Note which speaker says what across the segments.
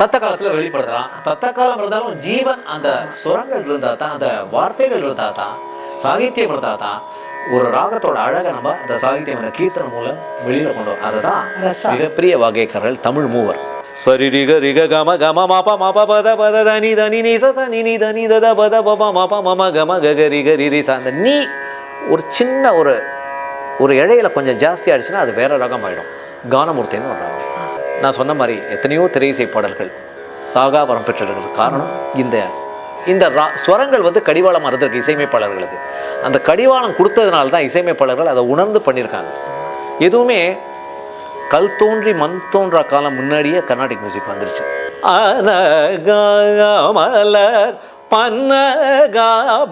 Speaker 1: தத்த காலத்துல வெளிப்படுத்தலாம். தத்த காலம் இருந்தாலும் ஜீவன் அந்த சுரங்கள் இருந்தா தான் அந்த வார்த்தைகள் இருந்தா தான் சாகித்யம் இருந்தா தான் ஒரு ராகத்தோட அழகை நம்ம அந்த சாகித்யம் அந்த கீர்த்தனை மூலம் வெளியில கொண்டு வரும் அதுதான். மிகப்பெரிய வகைக்காரர்கள் தமிழ் மூவர். சரி ரிக ரிக கம கம மாப மாப பத பத தனி தனி நீ ச நீ நீ தனி தத பத பப மாப மம கம கக ரிக ரிரி ச அந்த நீ ஒரு சின்ன ஒரு ஒரு இழையில கொஞ்சம் ஜாஸ்தி ஆயிடுச்சுன்னா அது வேற ரகம் ஆயிடும் கானமூர்த்தின்னு ஒரு ராகம். நான் சொன்ன மாதிரி எத்தனையோ திரையிசை பாடல்கள் சாகா வரம் பெற்றிருக்கிறது காரணம் இந்த இந்த ரா ஸ்வரங்கள் வந்து கடிவாளம் இருந்திருக்கு இசையமைப்பாளர்களுக்கு அந்த கடிவாளம் கொடுத்ததுனால தான் இசையமைப்பாளர்கள் அதை உணர்ந்து பண்ணியிருக்காங்க. எதுவுமே கல் தோன்றி மண் தோன்றா காலம் முன்னாடியே கர்நாடிக் மியூசிக் வந்துருச்சு. மலர் பன்னகாபரண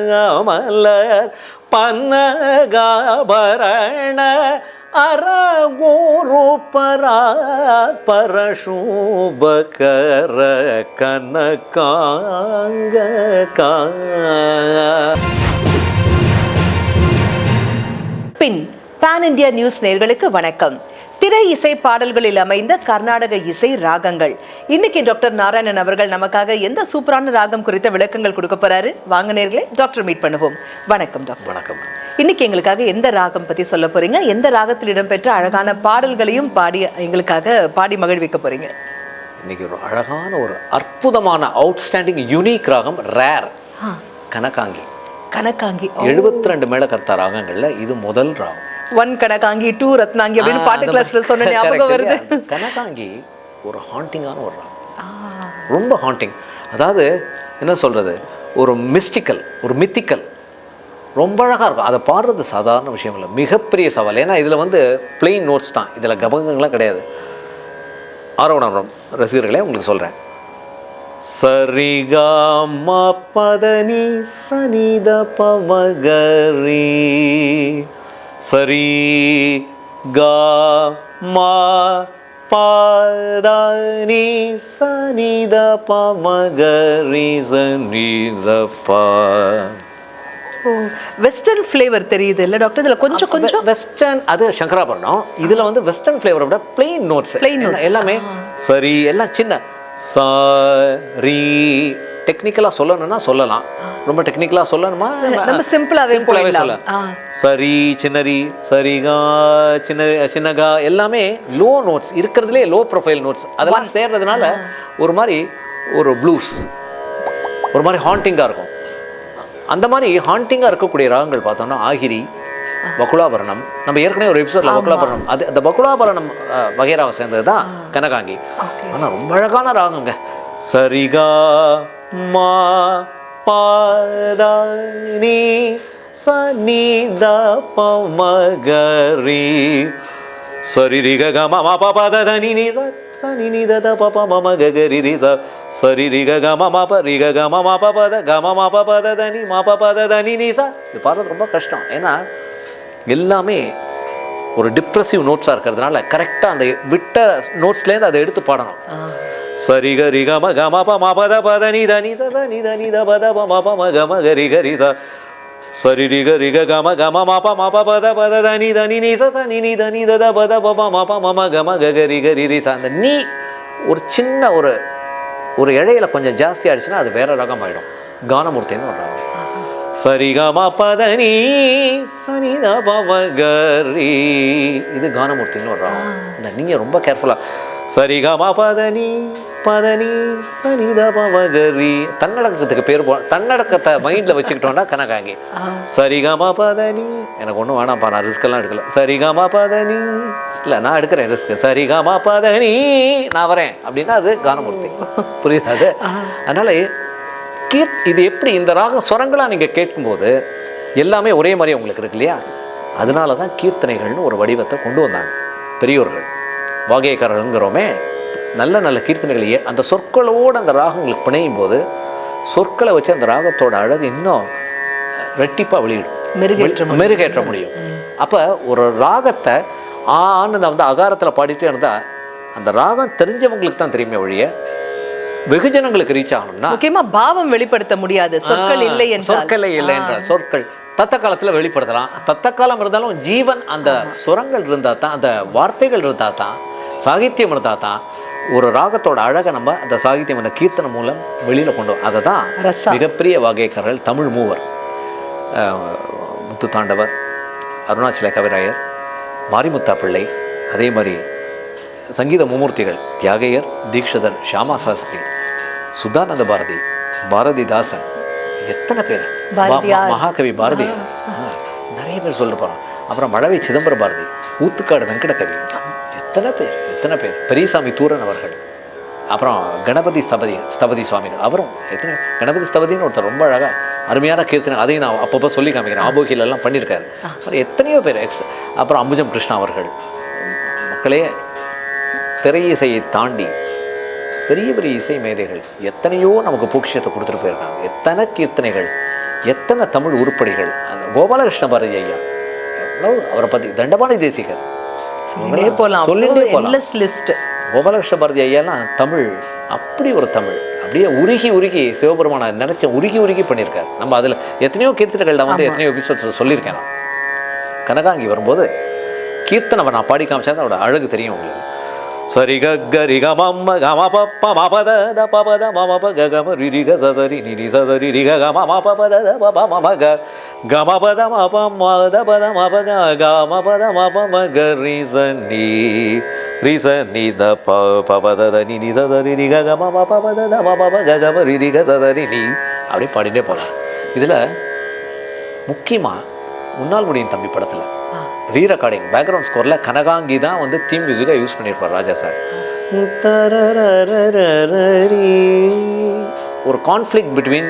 Speaker 1: அனகாமலர் பன்னகாபரண அரகோரு பராத் பரசூபகர கனகாங்க கா
Speaker 2: பின் இந்தியா நியூஸ் நேர்களுக்கு வணக்கம். திரை இசை பாடல்களில் அமைந்த கர்நாடக இசை ராகங்கள். இன்னைக்கு டாக்டர் நாராயணன் அவர்கள் நமக்காக எந்த சூப்பரான ராகம் குறித்த விளக்கங்கள் கொடுக்க போறாரு? வாங்க நேர்களே டாக்டர் மீட் பண்ணுவோம். வணக்கம் டாக்டர்.
Speaker 1: வணக்கம்.
Speaker 2: இன்னைக்கு எங்களுக்காக எந்த ராகம் பத்தி சொல்ல போறீங்க? எந்த ராகத்தில் இடம்பெற்ற அழகான பாடல்களையும் பாடி எங்களுக்காக பாடி மகிழ்விக்க போறீங்க?
Speaker 1: இன்னைக்கு ஒரு அழகான ஒரு அற்புதமான அவுட்ஸ்டாண்டிங் யூனிக் ராகம் ரேர் கனகாங்கி.
Speaker 2: கனகாங்கி.
Speaker 1: எழுபத்தி ரெண்டு மேலக்கர்த்தா ராகங்கள்ல இது முதல் ராகம்.
Speaker 2: ஒன் கனகாங்கி டூ ரத்னாங்கி அப்படின்னு பாட்டு கிளாஸ்ல. சொன்ன ஞாபகம் வருது?
Speaker 1: கனகாங்கி ஒரு ஹாண்டிங்கான ஒரு ரொம்ப ஹாண்டிங் அதாவது என்ன சொல்றது? ஒரு மிஸ்டிக்கல் ஒரு மித்திக்கல் ரொம்ப அழகா இருக்கும். அதை பாடுறது சாதாரண விஷயம் இல்லை. மிகப்பெரிய சவால். ஏன்னா இதுல வந்து பிளெயின் நோட்ஸ் தான். இதுல கபகங்கள்லாம் கிடையாது. ஆரோணம் ரசிகர்களே உங்களுக்கு சொல்றேன். சரிகா பதனி சனித பமகரி சரி கா மா பாதானி சனித பமகரி சனித பா
Speaker 2: ஓ வெஸ்டர்ன் ஃப்ளேவர் தெரியுது இல்ல டாக்டர் இதுல கொஞ்சம் கொஞ்சம்.
Speaker 1: வெஸ்டர்ன் அது சங்கராபரணம் இதுல வந்து வெஸ்டர்ன் ஃப்ளேவரை விட பிளெயின் நோட்ஸ்
Speaker 2: Plain notes.
Speaker 1: எல்லாமே சரி எல்லாம் சின்ன. சரி டெக்னிக்கலா சொல்லணும்னா சொல்லலாம். ரொம்ப டெக்னிக்கலா சொல்லணுமா?
Speaker 2: நம்ம சிம்பிளாவே போயிடலாம்.
Speaker 1: சொல்லலாம். சரி சின்னரி சரிகா சின்ன சின்னகா எல்லாமே லோ நோட்ஸ் இருக்கிறதுலே லோ ப்ரொஃபைல் நோட்ஸ் அதெல்லாம் சேர்றதுனால ஒரு மாதிரி ஒரு ப்ளூஸ் ஒரு மாதிரி ஹாண்டிங்காக இருக்கும். அந்த மாதிரி ஹாண்டிங்காக இருக்கக்கூடிய ராகங்கள் பார்த்தோம்னா ஆகிரி பகுலாபரணம் நம்ம ஏற்கனவே ஒரு எபிசோட்ல பகுலாபரணம் அது அந்த பகுலாபரணம் அஹ், வகைராவை சேர்ந்தது தான் கனகாங்கி. ஆனா ரொம்ப அழகான ராகங்க. சரிகா மா பாதானி சனித பமகரி சரிரிக கம க க ம ம ப ப த த ச ச த த ப ம ம க ரி ச சரி ரி க க ம ம க க ம ம க நி ச இது பாடுறது ரொம்ப கஷ்டம். ஏன்னா எல்லாமே ஒரு டிப்ரெசிவ் நோட்ஸாக இருக்கிறதுனால கரெக்டாக அந்த விட்ட நோட்ஸ்லேருந்து அதை எடுத்து பாடணும்.
Speaker 2: சரிகரி
Speaker 1: சரி க பம பத ம க ம ப ம பத த ப த நி தனி த நி த ப த ப க ரி க ரி ச சரி ரிக க கம க மப ம க ம தனி ப ப நி ச தனி நி தனி த பத த மப ப கம ப ப க ம க க ரி க ரி ரி ச அந்த நீ ஒரு சின்ன ஒரு ஒரு இழையில கொஞ்சம் ஜாஸ்தி ஆயிடுச்சுன்னா அது வேற ரகம் ஆயிடும் கானமூர்த்தின்னு ஒரு ராகம் சரிகம பதனி சனித பவகரி இது கானமூர்த்தின்னு ஒரு ராகம் இந்த நீங்க ரொம்ப கேர்ஃபுல்லா சரிகம பதனி பதனி சனித பவகரி தன்னடக்கத்துக்கு பேர் போ தன்னடக்கத்தை மைண்ட்ல வச்சுக்கிட்டோம்னா கனகாங்கி. சரிகம பதனி. எனக்கு ஒன்றும் வேணாம்ப்பா நான் ரிஸ்க் எல்லாம் எடுக்கல. சரிகம பதனி. இல்லை நான் எடுக்கிறேன் ரிஸ்க் சரிகம பதனி நான் வரேன். அப்படின்னா அது கானமூர்த்தி. புரியுதா அது? அதனால கீர் இது எப்படி இந்த ராகம் ஸ்வரங்களா நீங்க கேட்கும்போது எல்லாமே ஒரே மாதிரி உங்களுக்கு இருக்கு இல்லையா? அதனால தான் கீர்த்தனைகள்னு ஒரு வடிவத்தை கொண்டு வந்தாங்க. பெரியோர்கள். வாகியக்காரர்கள்ங்கிறோமே நல்ல நல்ல கீர்த்தனைகளை ஏ- அந்த சொற்களோடு அந்த ராகங்களுக்கு பிணையும் போது சொற்களை வச்சு அந்த ராகத்தோட அழகு இன்னும் ரெட்டிப்பாக வெளியிடும்.
Speaker 2: மெருகேற்ற
Speaker 1: மெருகேற்ற முடியும். அப்போ ஒரு ராகத்தை ஆன்னு நான் வந்து அகாரத்தில் பாடிட்டே இருந்தா அந்த ராகம் தெரிஞ்சவங்களுக்கு தான் தெரியுமே ஒழிய வெகுஜனங்களுக்கு ரீச் ஆகணும்னா
Speaker 2: முக்கியமா பாவம் வெளிப்படுத்த முடியாது. சொற்கள் இல்லை என்றால்.
Speaker 1: சொற்கள் இல்லை என்றால். சொற்கள் தத்த காலத்துல வெளிப்படுத்தலாம். தத்த காலம் இருந்தாலும் ஜீவன் அந்த சுரங்கள் இருந்தா தான் அந்த வார்த்தைகள் இருந்தா தான் சாகித்யம் இருந்தால் தான் ஒரு ராகத்தோட அழகை நம்ம அந்த சாகித்யம் அந்த கீர்த்தனை மூலம் வெளியில் கொண்டு. அதை தான். மிகப்பெரிய வகைக்காரர்கள் தமிழ் மூவர் முத்து தாண்டவர் அருணாச்சல கவிராயர் மாரிமுத்தா பிள்ளை அதே மாதிரி சங்கீத மும்மூர்த்திகள் தியாகையர் தீக்ஷதர் ஷியாமா சாஸ்திரி சுதானந்த பாரதி பாரதிதாசன் எத்தனை பேர் மகாகவி பாரதி நிறைய பேர் சொல்லிட்டு போகிறோம் அப்புறம் மழவை சிதம்பர பாரதி ஊத்துக்காடு வெங்கடகவி எத்தனை பேர் எத்தனை பேர்? பெரியசாமி தூரன் அவர்கள். அப்புறம் கணபதி ஸ்தபதி ஸ்தபதி சுவாமிகள். அவரும் எத்தனை கணபதி ஸ்தபதின்னு ஒருத்தர் ரொம்ப அழகாக அருமையான கீர்த்தனை அதையும் நான் அப்பப்போ சொல்லி காமிக்கிறேன். ஆபோகில எல்லாம் பண்ணியிருக்காரு. அப்புறம் எத்தனையோ பேர் எக்ஸ் அப்புறம் அம்புஜம் கிருஷ்ணா அவர்கள். மக்களே திரை இசையை தாண்டி பெரிய பெரிய இசை மேதைகள் எத்தனையோ நமக்கு பொக்கிஷத்தை கொடுத்துட்டு போயிருக்காங்க. எத்தனை கீர்த்தனைகள் எத்தனை தமிழ் உருப்படிகள். அந்த கோபாலகிருஷ்ண பாரதி ஐயா எவ்வளோ அவரை பற்றி தண்டபாணி தேசிகர்
Speaker 2: சொல்லிட்டே போலாம்.
Speaker 1: சொல்லிட்டே.
Speaker 2: என்லெஸ் லிஸ்ட்
Speaker 1: கோபாலகிருஷ்ண பாரதி ஐயாலாம் தமிழ் அப்படி ஒரு தமிழ். அப்படியே உருகி உருகி சிவபெருமான நினைச்ச உருகி உருகி பண்ணியிருக்காரு. நம்ம அதில் எத்தனையோ கீர்த்தனைகள் நான் வந்து எத்தனையோ எபிசோட்ஸில் சொல்லியிருக்கேன் நான். கனகாங்கி வரும்போது கீர்த்தனை நான் பாடி காமிச்சா அதோட அழகு தெரியும் உங்களுக்கு. சரி கரி கமம்ம கம பப்ப மபத த பபத மம ப க கம ரி ரி க ச சரி நி ரி க க ம ப ப த த ப ப ம ம க க ம ப த ம ப ம த ப த ம ப க க ம ப த ம ப ம க ரி ச நீ ரி ச நீ த ப ப ப த த நி நி ச சரி ரி க க ம ப ப த த ம ப ப க க ம ரி ரி ச சரி நீ அப்படியே பாடிட்டே போகலாம் இதில் முக்கியமாக முன்னாள் முடியும் தம்பி படத்தில் ரீ ரெக்கார்டிங் பேக்ரவுண்ட் ஸ்கோரில் கனகாங்கி தான் வந்து தீம் மியூசிக்காக யூஸ் பண்ணியிருப்பார் ராஜா சார். ஒரு கான்ஃப்ளிக் பிட்வீன்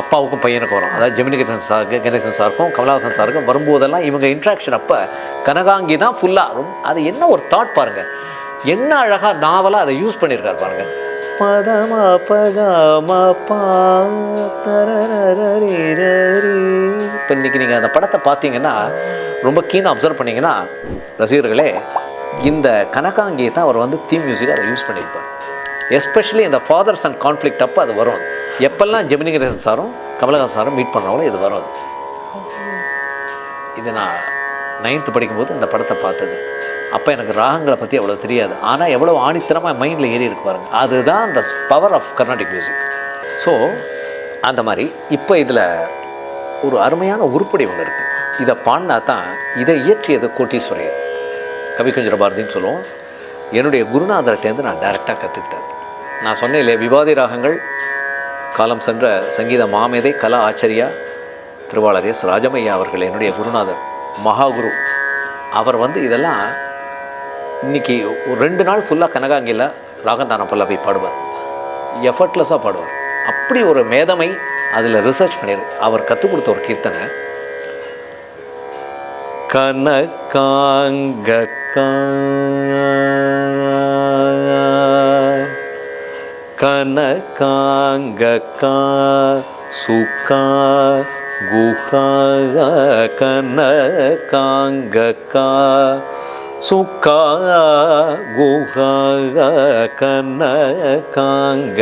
Speaker 1: அப்பாவுக்கும் பையனுக்கும் வரும் அதாவது ஜெமினி கணேசன் சார் கணேசன் சாருக்கும் கமலஹாசன் சாருக்கும் வரும்போதெல்லாம் இவங்க இன்ட்ராக்ஷன் அப்போ கனகாங்கி தான் ஃபுல்லாக ரொம்ப அது என்ன ஒரு தாட் பாருங்கள் என்ன அழகாக நாவலாக அதை யூஸ் பண்ணியிருக்காரு பாருங்கள் பதமா பகமா பா இப்போ இன்றைக்கி நீங்கள் அந்த படத்தை பார்த்தீங்கன்னா ரொம்ப கீனாக அப்சர்வ் பண்ணீங்கன்னா ரசிகர்களே இந்த கனகாங்கியை தான் அவர் வந்து தீம் மியூசிக்காக அதை யூஸ் பண்ணியிருப்பார். எஸ்பெஷலி இந்த ஃபாதர்ஸ் அண்ட் கான்ஃப்ளிக்ட் அப்போ அது வரும். எப்பெல்லாம் ஜெமினி கணேசன் சாரும் கமலஹாசன் சாரும் மீட் பண்ணுறாங்களோ இது வரும். இது நான் நைன்த்து படிக்கும்போது இந்த படத்தை பார்த்தது. அப்போ எனக்கு ராகங்களை பற்றி அவ்வளோ தெரியாது. ஆனால் எவ்வளோ ஆணித்தரமாக மைண்டில் ஏறி இருக்கு பாருங்க. அதுதான் அந்த power of Carnatic music so அந்த மாதிரி இப்போ இதில் ஒரு அருமையான உருப்படி ஒன்று இருக்குது இதை பாடினா தான் இதை இயற்றியது கோட்டீஸ்வரையர் கவிக்குஞ்சர பாரதின்னு சொல்லுவோம். என்னுடைய குருநாதர்கிட்டேருந்து நான் டைரெக்டாக கற்றுக்கிட்டேன் நான் சொன்னேன் இல்லையா விவாதி ராகங்கள் காலம் சென்ற சங்கீத மாமேதை கலா ஆச்சரியா திருவாளர் எஸ் ராஜமையா அவர்கள் என்னுடைய குருநாதர் மகாகுரு. அவர் வந்து இதெல்லாம் இன்னைக்கு ஒரு ரெண்டு நாள் ஃபுல்லாக கனகாங்கியில் ராகந்தான பல்லவி பாடுவார். எஃபர்ட்லெஸ்ஸாக பாடுவார். அப்படி ஒரு மேதமை அதில் ரிசர்ச் பண்ணியிருக்கேன் அவர் கற்றுக் கொடுத்த ஒரு கீர்த்தனை. கனகாங்க கனகாங்க சுகா குஹா கனகாங்க சுகா குகா கனகாங்க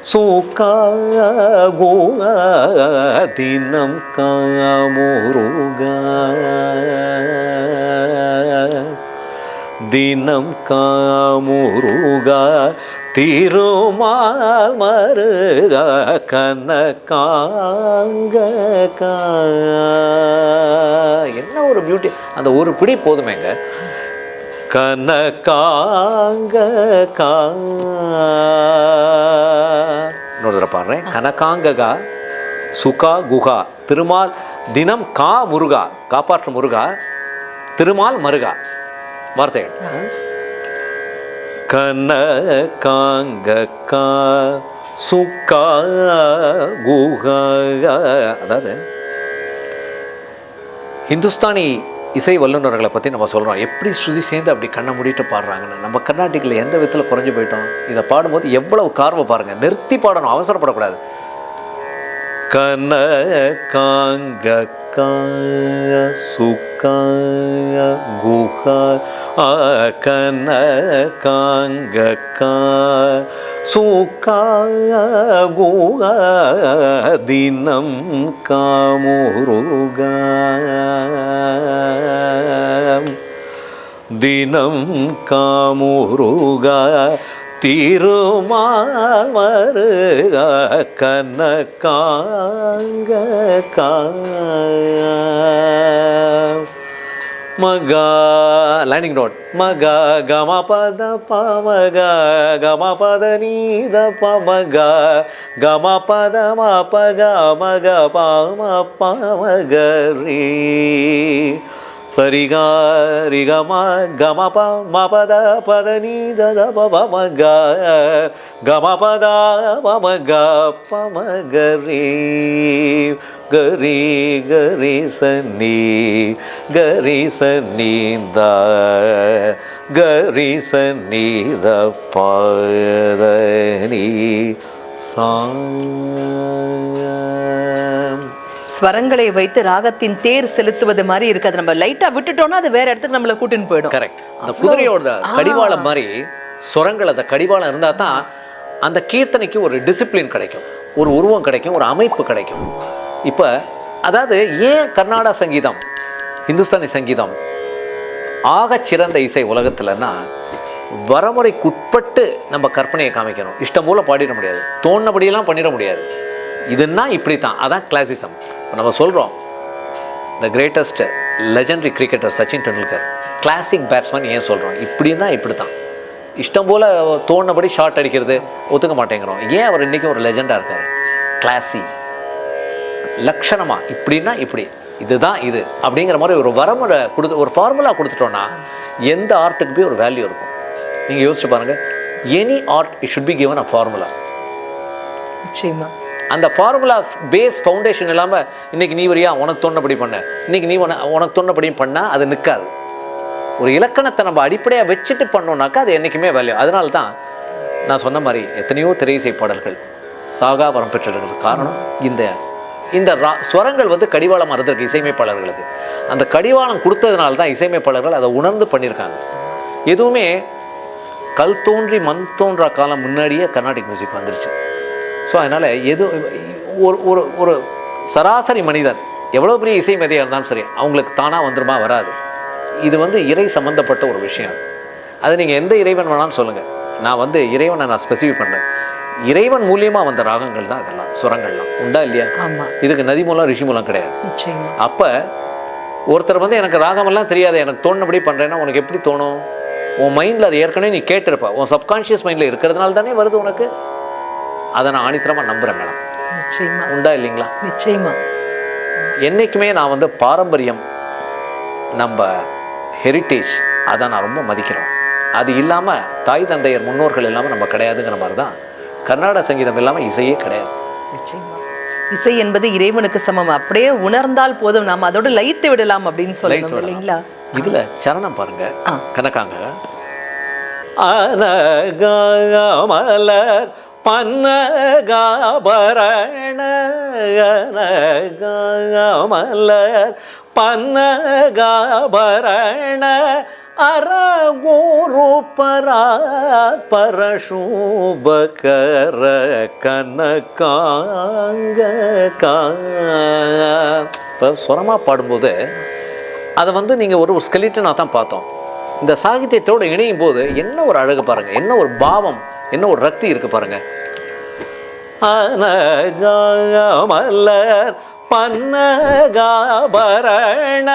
Speaker 1: சுகா குஹா தினம் காமுருகா. தினம் காமுருகா திருமால் மருக கனகாங்க கா. என்ன ஒரு பியூட்டி அந்த ஒரு பிடி போதுமேங்க. கனகாங்க கா இன்னொரு தடவை பாடுறேன். கனகாங்ககா சுகா குகா திருமால் தினம் கா முருகா காப்பாற்று முருகா திருமால் மருகா. வார்த்தைகள். கனகாங்க கா சுகா குகா அதாவது ஹிந்துஸ்தானி இசை வல்லுநர்களை பற்றி நம்ம சொல்கிறோம் எப்படி ஸ்ருதி சேர்ந்து அப்படி கண்ணை மூடிட்டு பாடுறாங்கன்னு. நம்ம கர்நாடிக்கில் எந்த விதத்தில் குறைஞ்சு போயிட்டோம்? இதை பாடும்போது எவ்வளவு கார்வம் பாருங்கள் நிறுத்தி பாடணும். அவசரப்படக்கூடாது. கனகாங்க காய சுக்காய குஹா கனகாங்க கா சுக்காய குஹா தினம் காமுருகா தினம் காமுருக திருமாமருக கனகாங்க மகா லைனிங் நோட் மகா கம பத பமக கம பத நீத பமக கம பத மப கமக பம பமக ரீ சரிகா ரிகம கம மபத பத நீத பமக கம பமக பமக கரி கரி சன்னி கரி சன்னீத கரி சன்னீத பதனி சாயம்
Speaker 2: ஸ்வரங்களை வைத்து ராகத்தின் தேர் செலுத்துவது மாதிரி இருக்காது. நம்ம லைட்டா விட்டுட்டோம்னா அது வேற இடத்துக்கு நம்மள கூட்டின்னு போயிடும்.
Speaker 1: கரெக்ட் அந்த குதிரையோட கடிவாளம் மாதிரி சுரங்கள் அந்த கடிவாளம் இருந்தால் தான் அந்த கீர்த்தனைக்கு ஒரு டிசிப்ளின் கிடைக்கும். ஒரு உருவம் கிடைக்கும் ஒரு அமைப்பு கிடைக்கும். இப்போ அதாவது ஏன் கர்நாடக சங்கீதம் இந்துஸ்தானி சங்கீதம் ஆகச் சிறந்த இசை உலகத்துலன்னா வரமுறைக்குட்பட்டு நம்ம கற்பனையை காமிக்கணும். இஷ்டம் போல பாடிட முடியாது. தோணுனபடியெல்லாம் பண்ணிட முடியாது. இதுன்னா இப்படி தான் அதான் கிளாசிசம் இப்போ நம்ம சொல்கிறோம் the greatest legendary cricketer Sachin Tendulkar classic batsman ஏன் சொல்கிறோம் இப்படின்னா இப்படி தான் இஷ்டம் போல் தோணுனபடி ஷாட் அடிக்கிறது ஒத்துக்க மாட்டேங்கிறோம். ஏன் அவர் இன்றைக்கும் ஒரு லெஜெண்டாக இருக்கார்? கிளாசி லட்சணமாக இப்படின்னா இப்படி. இதுதான் இது. அப்படிங்கிற மாதிரி ஒரு வரமுறை கொடுத்து ஒரு ஃபார்முலா கொடுத்துட்டோன்னா எந்த ஆர்ட்டுக்கு போய் ஒரு வேல்யூ இருக்கும்? நீங்கள் யோசிச்சு பாருங்கள் any art it should be given a formula
Speaker 2: நிச்சயமா.
Speaker 1: அந்த ஃபார்முலா பேஸ் ஃபவுண்டேஷன் இல்லாமல் இன்னைக்கு நீ வரியா? உனக்கு தோணுபடி பண்ண. இன்னைக்கு நீ உன- உனக்கு தோணுபடி பண்ணால் அது நிற்காது ஒரு இலக்கணத்தை நம்ம அடிப்படையாக வச்சுட்டு பண்ணோன்னாக்கா அது என்றைக்குமே வேல்யூ அதனால தான் நான் சொன்ன மாதிரி எத்தனையோ திரையிசை பாடல்கள் சாகா வரம் பெற்றிருக்கிறது காரணம் இந்த இந்த ரா ஸ்வரங்கள் வந்து கடிவாளம் இருந்திருக்கு இசையமைப்பாளர்களுக்கு. அந்த கடிவாளம் கொடுத்ததுனால தான் இசையமைப்பாளர்கள் அதை உணர்ந்து பண்ணியிருக்காங்க. எதுவுமே கல் தோன்றி மண் தோன்றா காலம் முன்னாடியே கர்நாடிக் மியூசிக் வந்துருச்சு. ஸோ அதனால் எது ஒரு ஒரு ஒரு சராசரி மனிதன் எவ்வளோ பெரிய இசை மேதையாக இருந்தாலும் சரி அவங்களுக்கு தானாக வந்துருமா வராது. இது வந்து இறை சம்மந்தப்பட்ட ஒரு விஷயம். அது நீங்கள் எந்த இறைவன் வேணாலும் சொல்லுங்கள் நான் வந்து இறைவனை நான் ஸ்பெசிஃபை பண்ணேன். இறைவன் மூலியமாக வந்த ராகங்கள் தான் இதெல்லாம் சுரங்கள்லாம். உண்டா இல்லையா?
Speaker 2: ஆமா.
Speaker 1: இதுக்கு நதி மூலம் ரிஷி மூலம் கிடையாது. அப்போ ஒருத்தர் வந்து எனக்கு ராகமெல்லாம் தெரியாது எனக்கு தோணுனபடி பண்ணுறேன்னா உனக்கு எப்படி தோணும்? உன் மைண்டில் அது ஏற்கனவே நீ கேட்டிருப்ப. உன் சப்கான்ஷியஸ் மைண்டில் இருக்கிறதுனால தானே வருது உனக்கு? அதை நான் ஆணித்தரமாக நம்புகிறேன் மேடம்.
Speaker 2: நிச்சயமா.
Speaker 1: உண்டா இல்லைங்களா?
Speaker 2: நிச்சயமா.
Speaker 1: என்றைக்குமே நான் வந்து பாரம்பரியம் நம்ம ஹெரிட்டேஜ் அதை நான் ரொம்ப மதிக்கிறோம். அது இல்லாமல் தாய் தந்தையர் முன்னோர்கள் இல்லாமல் நம்ம கிடையாதுங்கிற மாதிரி தான் கர்நாடக சங்கீதம் இல்லாமல் இசையே கிடையாது.
Speaker 2: நிச்சயமா. இசை என்பது இறைவனுக்கு சமம். அப்படியே உணர்ந்தால் போதும். நாம் அதோட லயித்து விடலாம் அப்படின்னு
Speaker 1: விடலாம்.
Speaker 2: இல்லைங்களா?
Speaker 1: இதுல சரணம் பாருங்க. கணக்காங்க அனகாமலர் பன்னகாபரண அனகாமலர் பன்னகாபரண அரகோரு பராத் பரசூபகர கனகாங்க இப்போ சுரமாக பாடும்போது அதை வந்து நீங்கள் ஒரு ஸ்கெலிட்டனாக தான் பார்த்தோம். இந்த சாகித்யத்தோடு இணையும் போது என்ன ஒரு அழகு பாருங்கள் என்ன ஒரு பாவம் என்ன ஒரு ரக்தி இருக்கு பாருங்க. அனகாமலர் பன்னகாபரண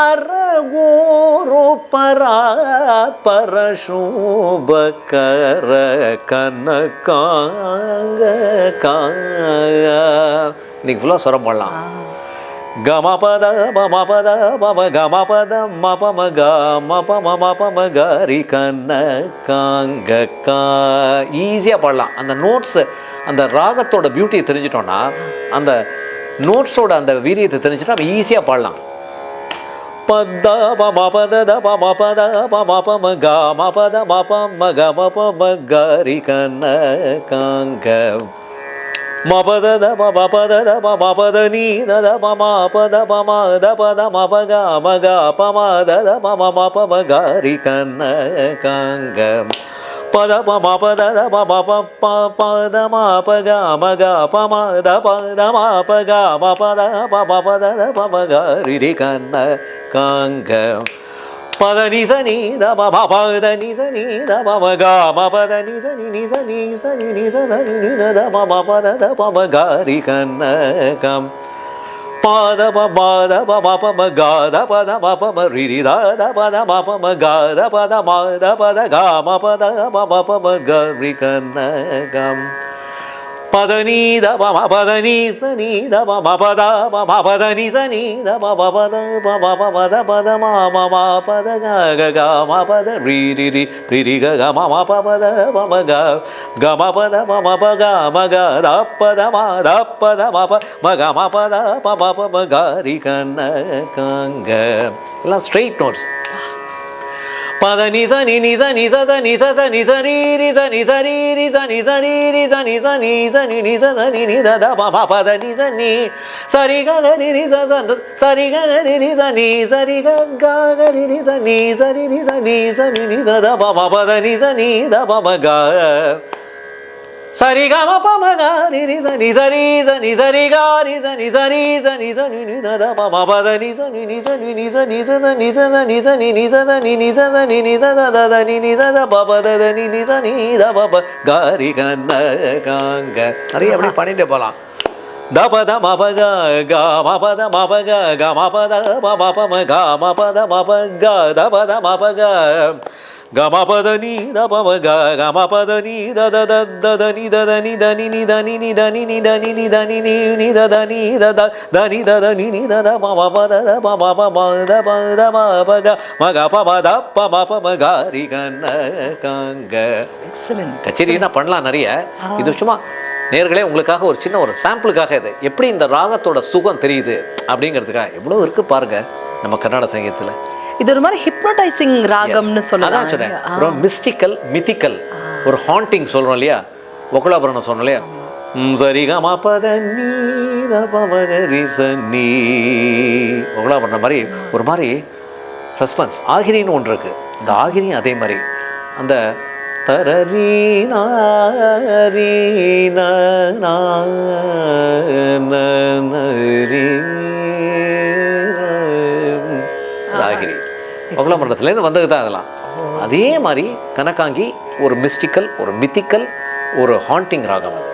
Speaker 1: அரகோரு பராத் பரசூபகர கனகாங்க காய இன்னைக்கு ஃபுல்லாக சுரம் பாடலாம். గమపద మమపద మమ గమపద మపమ గమపమ మపమ గరి கண்ண காங்க கா ஈஸியாக பாடலாம் அந்த நோட்ஸ் அந்த ராகத்தோட பியூட்டியை தெரிஞ்சிட்டோம்னா அந்த நோட்ஸோட அந்த வீரியத்தை தெரிஞ்சுட்டா நம்ம ஈஸியாக பாடலாம் பத பம பத த பம பத பம பம கம பத மபம கம பம கரி கண்ண காங்க மபத த பம பத த பம பத நீ த த பம பத பம த பத மப க மக பம த த பம மபம கரி கண்ண காங்க பத பம பத த பம ப பத மப க மக பம த பத மப க ம பத பம பத த பம கரி ரி கண்ண காங்க பத நி ச நீ த ப ம பத நி ச நீ த ப ம க ம பத நி ச நீ நி ச நீ ச நீ நி ச ச நீ நி த த ப ம பத த ப ம க ரி க ந கம் பாத ப பாத ப ம ப ம க த ப த ம ப ம ரி ரி த த ப த ம ப ம க த ப த ம த ப த க ம ப த ப ம ப பத பத நீ பத க ம ரி ரி க க ம க க ம ப க ம க த ம த ம ப ம க ம ப ம ப ம க ரி க ந எல்லாம் ஸ்ட்ரெயிட் நோட்ஸ் பத நி ச நி நி ச நி ச ச நி ச ச நி ச ரி ரி ச நி ச ரி ரி ச நி ச ரி ரி ச நி ச நி ச நி நி ச ச நி நி த த ப ம ப த நி ச நி ச ரி க க ரி ரி ச ச த ச ரி க க ரி ரி ச நி ச நி நி சரி நி நி நி நிறைய அப்படி போலாம் த மபக த ம ப க மபத ம ப ப க த ப த ம ப க க ம ப த நீ த ப ம க க ம ப த நீ த த த த த நீ நீ நீ நீ த நீ நீ த நீ நீ த நீ நீ த நீ நீ நீ த த நீ த த த நீ த த நீ நீ த த ப ம ப த த ப ம ப ம த ப த ம ப க ம க ப ம த ப ம ப ம க ரி க ந க ங்க
Speaker 2: எக்ஸலண்ட்
Speaker 1: கச்சேரி என்ன பண்ணலாம் நிறைய? இது சும்மா நேர்களே உங்களுக்காக ஒரு சின்ன ஒரு சாம்பிளுக்காக இது. எப்படி இந்த ராகத்தோட சுகம் தெரியுது அப்படிங்கிறதுக்காக எவ்வளோ இருக்கு பாருங்க நம்ம கர்நாடக சங்கீதத்தில்.
Speaker 2: இது ஒரு மாதிரி ஹிப்னோடைசிங் ராகம்னு சொல்லலாம்.
Speaker 1: சொன்னேன் மிஸ்டிக்கல் மித்திக்கல் ஒரு ஹாண்டிங் சொல்றோம் இல்லையா? ஒக்கலாபுரணம் சொன்னோம் இல்லையா? ம், சரி க ம பத நீ ஒக்கலாபுரணம் மாதிரி ஒரு மாதிரி சஸ்பென்ஸ் ஆகிரின்னு ஒன்று இருக்கு. இந்த ஆகிரியும் அதே மாதிரி. அந்த தரரி மங்களமண்டலத்துலேருந்து வந்தது தான் அதெல்லாம். அதே மாதிரி கனகாங்கி ஒரு மிஸ்டிக்கல் ஒரு மித்திக்கல் ஒரு ஹாண்டிங் ராகம் அது